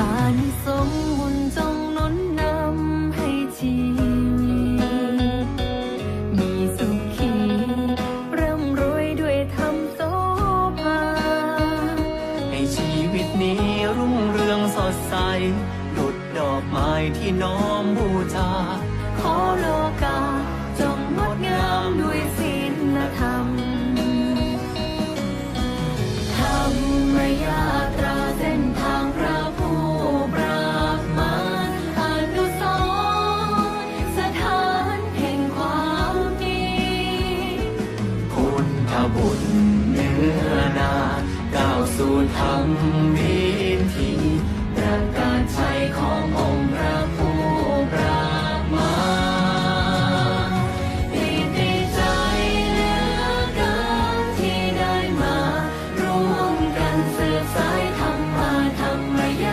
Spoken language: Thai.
อานิสงส์บุญจงนุนนำให้ชีวิตมีสุขีร่ำรวยด้วยธรรมโสภาให้ชีวิตนี้รุ่งเรืองสดใสดุดดอกไม้ที่น้อมบูชา บุญเนื้อนาก้าวสู่ธรรมวิถี